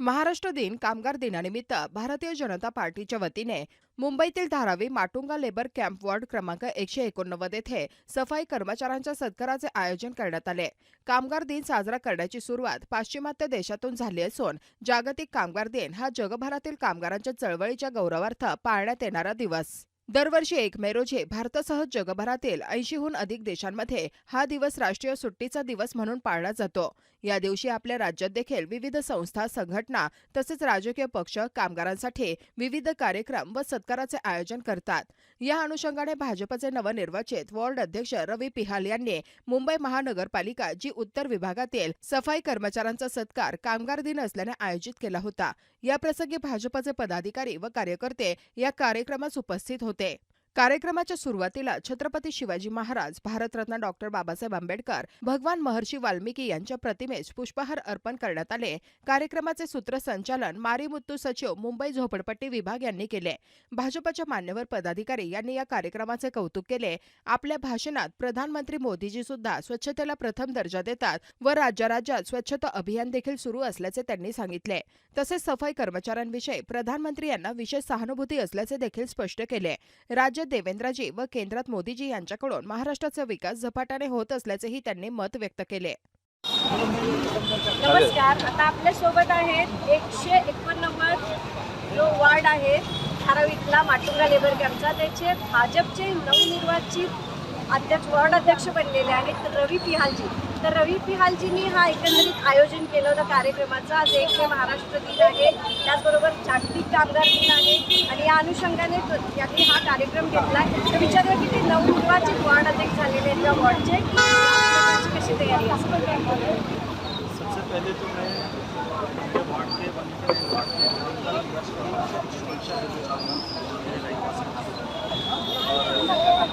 महाराष्ट्र दिन कामगार दिनानिमित्त भारतीय जनता पार्टीच्या वतीने मुंबईतील Dharavi Matunga labour camp ward क्रमांक एकशे एकोणनव्वद येथे सफाई कर्मचाऱ्यांच्या सत्काराचे आयोजन करण्यात आले. कामगार दिन साजरा करण्याची सुरुवात पाश्चिमात्य देशातून झाली असून जागतिक कामगार दिन हा जगभरातील कामगारांच्या चळवळीच्या गौरवार्थ पाळण्यात येणारा दिवस. दरवर्षी एक मे रोजी भारतासह जगभरातील ऐंशीहून अधिक देशांमध्ये हा दिवस राष्ट्रीय सुट्टीचा दिवस म्हणून पाळला जातो. या दिवशी आपल्या राज्यात देखील विविध संस्था संघटना तसेच राजकीय पक्ष कामगारांसाठी विविध कार्यक्रम व सत्काराचे आयोजन करतात. या अनुषंगाने भाजपचे नवनिर्वाचित वॉर्ड अध्यक्ष रवी पिहाल यांनी मुंबई महानगरपालिका जी उत्तर विभागातील सफाई कर्मचाऱ्यांचा सत्कार कामगार दिन असल्याने आयोजित केला होता. याप्रसंगी भाजपचे पदाधिकारी व कार्यकर्ते या कार्यक्रमास उपस्थित होते. ঋতুতে कार्यक्रमाच्या सुरुवातीला छत्रपती शिवाजी महाराज भारतरत्न डॉक्टर बाबासाहेब आंबेडकर भगवान महर्षी वाल्मिकी यांच्या प्रतिमेस पुष्पहार अर्पण करण्यात आले. कार्यक्रमाचे सूत्रसंचालन मारीमुत्तू सचिव मुंबई झोपडपट्टी विभाग यांनी केले. भाजपच्या मान्यवर पदाधिकारी यांनी या कार्यक्रमाचे कौतुक केले. आपल्या भाषणात प्रधानमंत्री मोदीजी सुद्धा स्वच्छतेला प्रथम दर्जा देतात व राज्या राज्यात स्वच्छता अभियान देखील सुरू असल्याचे त्यांनी सांगितले. तसेच सफाई कर्मचाऱ्यांविषयी प्रधानमंत्री यांना विशेष सहानुभूती असल्याचे देखील स्पष्ट केले. राज्यात देवेंद्रजी व केंद्रात मोदीजी यांच्याकडून महाराष्ट्राचा विकास झपाट्याने होत असल्याचेही त्यांनी मत व्यक्त केले. नमस्कार. आता आपल्यासोबत आहेत एकशे एकोणनव्वद जो वार्ड आहे धारावीतला माटुंगा लेबर कॅम्पचा. त्याचे भाजपचे नवनिर्वाचित अध्यक्ष वार्ड अध्यक्ष बनलेले आहेत रवी पिहालजी. तर रवी पिहालजींनी हा एकंदरीत आयोजन केलं होतं कार्यक्रमाचं. आज एक मे महाराष्ट्र दिन आहे. त्याचबरोबर जागतिक कामगार दिन आहे. आणि या अनुषंगाने यांनी हा कार्यक्रम घेतला आहे तर विचारूया की ते नवनिर्वाचित वॉर्ड अध्यक्ष झालेले आहेत. त्या वॉर्डचे कशी तयारी असं पण सबसे पहले तो मैं वार्ड के वार्ड के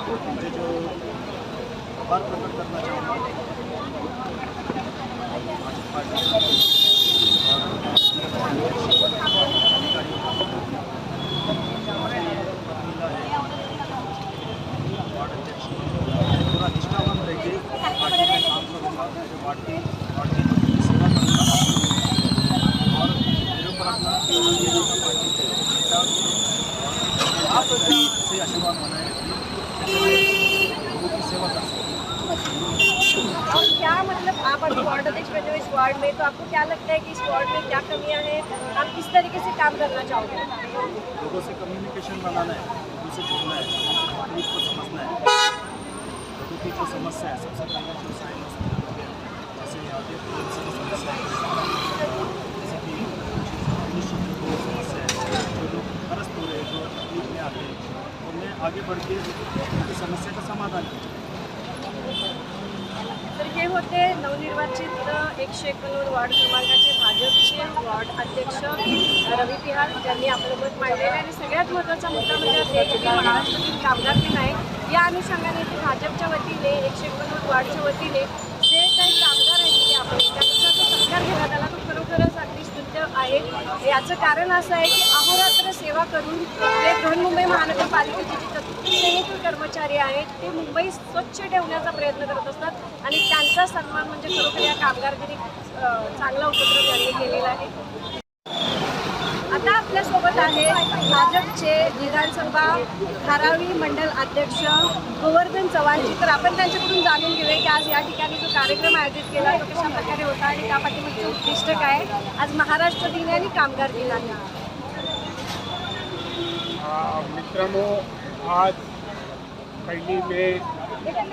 और मुझे जो आभार प्रकट करना चाहूँगा वार्ड में तो आपको क्या लगता है कि इस वार्ड में क्या कमियाँ हैं? आप किस तरीके से काम करना चाहोगे? लोगों से कम्युनिकेशन बनाना है, लोगों से जुड़ना है है। समस्या है, सबसे पहले जो साइंस पडतील आगे समाधान. तर हे होते नवनिर्वाचित एकशे एकोणनव्वद वार्ड क्रमांकाचे भाजपचे वॉर्ड अध्यक्ष रवी पिहार. ज्यांनी आपलं मत मांडलेलं आणि सगळ्यात महत्त्वाचा मुद्दा म्हणजे असा कामगार दिन आहे. या अनुषंगाने ते भाजपच्या वतीने एकशे एकोणनव्वद वार्डच्या वतीने जे काही कामगार आहेत ते घेण्यात आला तो खरोखरच अगदी स्तुत्य आहे याचं कारण असं आहे की अहोरात्र सेवा करून ते बृहन्मुंबई महानगरपालिकेचे जे सैनिक कर्मचारी आहेत ते मुंबई स्वच्छ ठेवण्याचा प्रयत्न करत असतात आणि त्यांचा सन्मान म्हणजे खरोखर या कामगार दिनी चांगला उपक्रम त्यांनी केलेला आहे. आपल्यासोबत आहे भाजपचे विधानसभा धारावी मंडल अध्यक्ष गोवर्धन चव्हाणजी. तर आपण त्यांच्याकडून जाणून घेऊया की आज या ठिकाणी जो कार्यक्रम आयोजित केला तो कशा प्रकारे होता आणि त्या पाठीमागचं उद्दिष्ट काय आज महाराष्ट्र दिन आणि कामगार दिन आहे मित्रांनो आज पहिली मे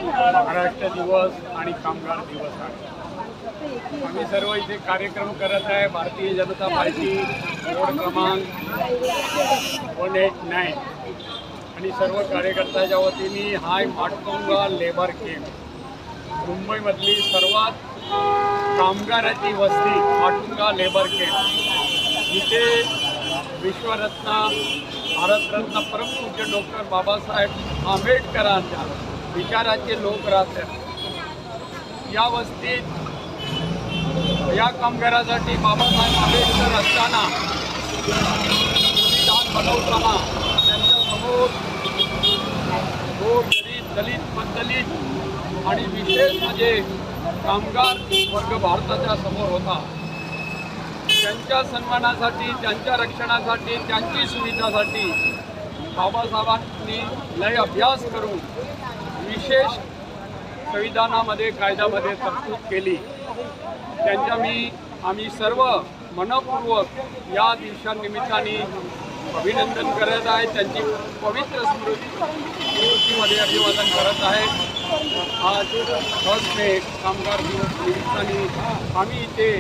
महाराष्ट्र दिवस आणि कामगार दिवस आहे. आम्ही सर्व इथे कार्यक्रम करत आहे. भारतीय जनता पार्टी रोड क्रमांक वन एट नाईन आणि सर्व कार्यकर्त्याच्या वतीने हाय माटकोंगा लेबर कॅम्प मुंबईमधली सर्वात कामगाराची वस्ती माटुंगा लेबर कॅम्प इथे विश्वरत्न भारतरत्न परमपूज्य डॉक्टर बाबासाहेब आंबेडकरांच्या विचाराचे लोक राहतात. या वस्तीत या कामगारासाठी बाबासाहेब आंबेडकर असताना संविधान बनवताना त्यांच्यासमोर जो गरीब दलित दलित आणि विशेष म्हणजे कामगार वर्ग भारताच्या समोर होता. त्यांच्या सन्मानासाठी त्यांच्या रक्षणासाठी त्यांची सुविधासाठी बाबासाहेबांनी लय अभ्यास करून विशेष संविधानामध्ये कायद्यामध्ये तरतूद केली. त्यांच्या मी आम्ही सर्व मनपूर्वक या दिवसानिमित्ताने अभिनंदन करत आहे. त्यांची पवित्र स्मृती स्मृतीमध्ये अभिवादन करत आहे. आज फर्स्ट मे कामगार दिवस निमित्ताने आम्ही इथे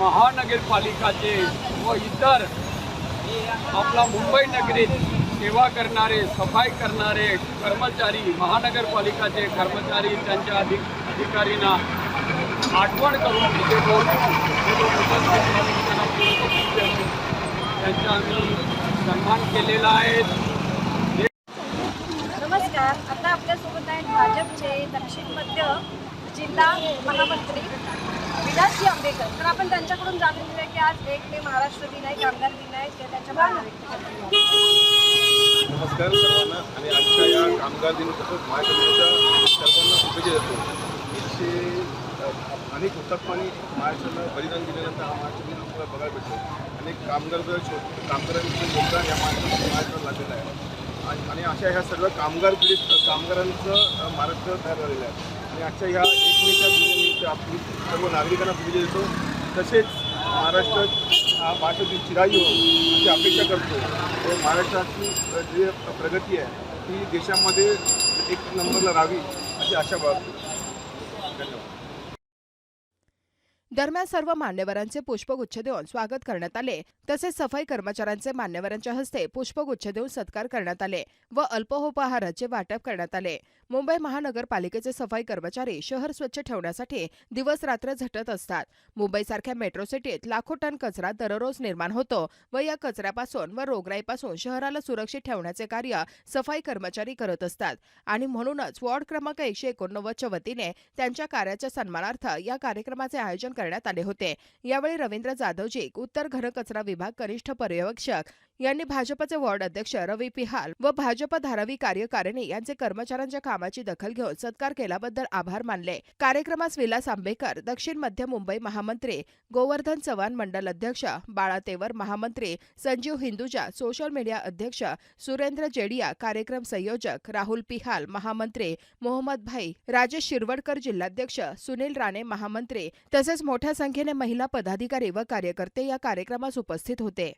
महानगरपालिकाचे व इतर आपला मुंबई नगरीत सेवा करणारे सफाई करणारे कर्मचारी महानगरपालिकाचे कर्मचारी त्यांच्या अधिक अधिकारींना आठवण करून देऊन त्यांचा आम्ही सन्मान केलेला आहे. नमस्कार. आता आपल्यासोबत आहेत भाजपचे दक्षिण मध्य जिल्हा महामंत्री विलासजी आंबेकर तर आपण त्यांच्याकडून जाणून घेऊया की आज एक मे महाराष्ट्र दिन आहे कामगार दिन आहे ते त्याच्या भावना व्यक्त करतात. नमस्कार सर्वांना. आणि आजच्या या कामगार दिन तसंच महाराष्ट्राच्या सर्वांना शुभेच्छा देतो एकशे अनेक हुतात्मानी महाराष्ट्राला बलिदान दिल्यानंतर हा महाराष्ट्र दिन आपल्याला बघायला भेटतो. अनेक कामगार शोध कामगारांचे योगदान या महाराष्ट्रात महाराष्ट्राला लागलेलं आहे. आणि आणि अशा ह्या सर्व कामगार पीडित कामगारांचं महाराष्ट्र तयार झालेलं आहे. आणि आजच्या ह्या एक मेच्या दिनानिमित्त आपण सर्व नागरिकांना पूजा देतो तसेच महाराष्ट्र हा महाराष्ट्राची चिराई हो अशी अपेक्षा करतो. व महाराष्ट्राची जी प्रगती आहे ती देशामध्ये एक नंबरला राहावी अशी आशा बाळगतो. धन्यवाद. दरम्यान सर्व मान्यवरांचे पुष्पगुच्छ देऊन स्वागत करण्यात आले. तसेच सफाई कर्मचाऱ्यांचे मान्यवरांच्या हस्ते पुष्पगुच्छ देऊन सत्कार करण्यात आले व अल्पोपहाराचे वाटप करण्यात आले. मुंबई महानगरपालिकेचे सफाई कर्मचारी शहर स्वच्छ ठेवण्यासाठी दिवस रात्र झटत असतात. मुंबईसारख्या मेट्रो सिटीत लाखो टन कचरा दररोज निर्माण होतो व या कचऱ्यापासून व रोगराईपासून शहराला सुरक्षित ठेवण्याचे कार्य सफाई कर्मचारी करत असतात. आणि म्हणूनच वॉर्ड क्रमांक एकशे एकोणनव्वदच्या वतीने त्यांच्या कार्याच्या सन्मानार्थ या कार्यक्रमाचे आयोजन करण्यात आले होते. यावेळी रवींद्र जाधवजी उत्तर घनकचरा विभाग कनिष्ठ पर्यवेक्षक यांनी भाजपचे वॉर्ड अध्यक्ष रवी पिहाल व भाजप धारावी कार्यकारिणी यांचे कर्मचाऱ्यांच्या कामाची दखल घेऊन सत्कार केल्याबद्दल आभार मानले. कार्यक्रमास विलास आंबेकर दक्षिण मध्य मुंबई महामंत्री गोवर्धन चव्हाण मंडल अध्यक्ष बाळातेवर महामंत्री संजीव हिंदुजा सोशल मीडिया अध्यक्ष सुरेंद्र जेडिया कार्यक्रम संयोजक राहुल पिहाल महामंत्री मोहम्मद भाई राजेश शिरवडकर जिल्हाध्यक्ष सुनील राणे महामंत्री तसेच मोठ्या संख्येने महिला पदाधिकारी व कार्यकर्ते या कार्यक्रमास उपस्थित होते.